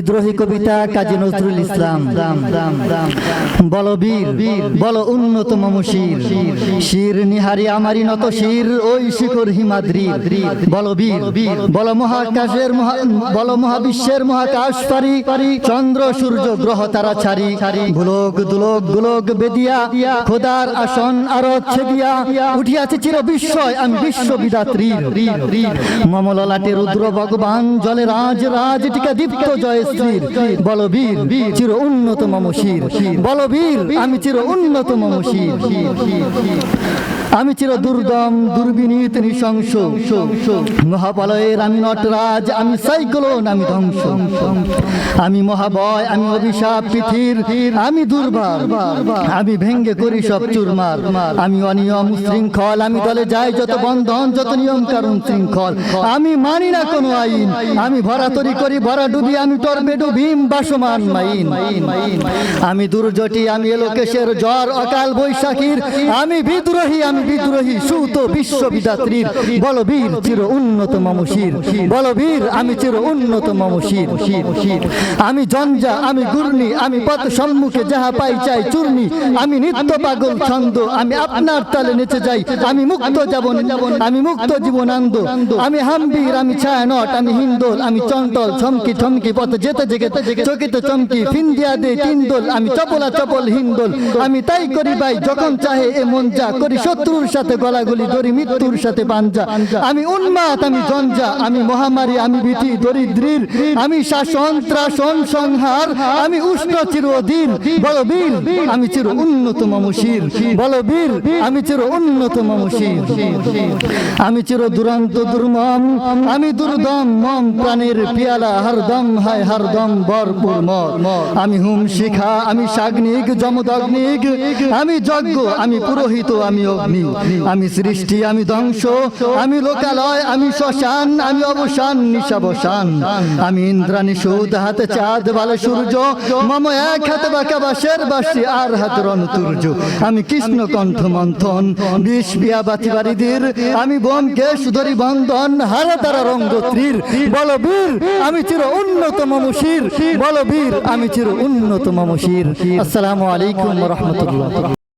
বিদ্রোহী কবিতা কাজী নজরুল ইসলাম। বলো বীর, বলো উন্নত মমশির। শির নিহারি আমারি নত শির, ওই শিখর হিমাদ্রি বলো বীর, বলো মহাকাশের মহা, বলো মহাবিশ্বের মহাকাশ পারি চন্দ্র, সূর্য, গ্রহ, তারা ছাড়ি ভুলোক, দুলোক গুলোক বেদিয়া, খোদার আসন আরও ছেদিয়া। উঠিয়াছে চির বিস্ময়, আমি বিশ্ব বিদাত্রী মমললাটে রুদ্র ভগবান, জলে রাজ রাজ, টিকা দীপ্ত জয় শ্রীর বলবীর চির উন্নত মমশির বলবীর আমি চির উন্নত মমশির। আমি চির দুর্দম, দুর্বিনীত, নৃশংস। মহাবলয়ের আমি নটরাজ আমি সাইক্লোন, আমি ধ্বংস। আমি মহাবয়, আমি অভিশাপ, পৃথির, আমি দুর্বার। আমি ভেঙ্গে করি সব চুরমার। আমি অনিয়ম শৃঙ্খল আমি দলে যাই যত বন্ধন, যত নিয়ম কারণ শৃঙ্খল। আমি মানি না কোনো আইন। আমি ভরা তরি করি, ভরা ডুবি, আমি টর্পেডো ভীম, বাসমান মাইন। আমি দুর্জটি, আমি এলোকেশের জ্বর, অকাল বৈশাখীর। আমি বিদ্রোহী, আমি বিদ্রোহী সুত বিশ্ববিদাত্রীর। বলবীর চির উন্নত বলবীর, আমি চির উন্নত আমি জঞ্জা, আমি আমি পথ সম্মুখে যাহা পাই চাই চূর্ণি। আমি নিত্য পাগল ছন্দ, আমি আপনার তালে নেচে যাই। আমি মুক্ত যাবন আমি মুক্ত জীবনানন্দ। আমি হাম্বির, আমি ছায়ানট, আমি হিন্দোল, আমি চঞ্চল, ছমকি ছমকি পথ যেতে জেগে, চকিত চমকি ফিন্দিয়া দে তিনদোল আমি চপলা চপল হিন্দোল, আমি তাই করি ভাই, যখন চাহে এ মন যা করি শত্রুর সাথে গলাগুলি ধরি, মৃত্যুর সাথে পাঞ্জা। আমি উন্মাদ, আমি জঞ্জা, আমি মহামারী, আমি ভীতি, দরিদ্রীর, আমি শাসন, ত্রাসন, সংহার, আমি উষ্ণ, চির অধীর, বলবীর, আমি চির উন্নত, মমশির, বলবীর, আমি চির উন্নত, মমশির, আমি চির দুরন্ত, দুর্মম, আমি দুর্দম, মম প্রাণের পিয়ালা, হরদম, হায় হরদম, ভরপুর মর। আমি হুম শিখা, আমি সাগ্নিক, যমদগ্নিক, আমি যজ্ঞ, আমি পুরোহিত, আমি অগ্নি। আমি আমি সৃষ্টি, আমি ধ্বংস, আমি লোকালয়, আমি শ্মশান, আমি অবসান নিশাবসান আমি ইন্দ্রাণী সুদ, হাতে চাঁদ, বালে সূর্য, মম এক হাতে বাঁকা বাসের বাসি আর হাতে রণতুর্য আমি কৃষ্ণ কণ্ঠ মন্থন, বিষ বিয়া বাতি বাড়িদের আমি বোমকে সুধরি বন্ধন, হারে তারা রঙ্গত্রীর বলবীর, আমি চির উন্নত মমশির। বলবীর, আমি চির উন্নত মমশির। আসসালামু আলাইকুম রহমতুল্লাহ।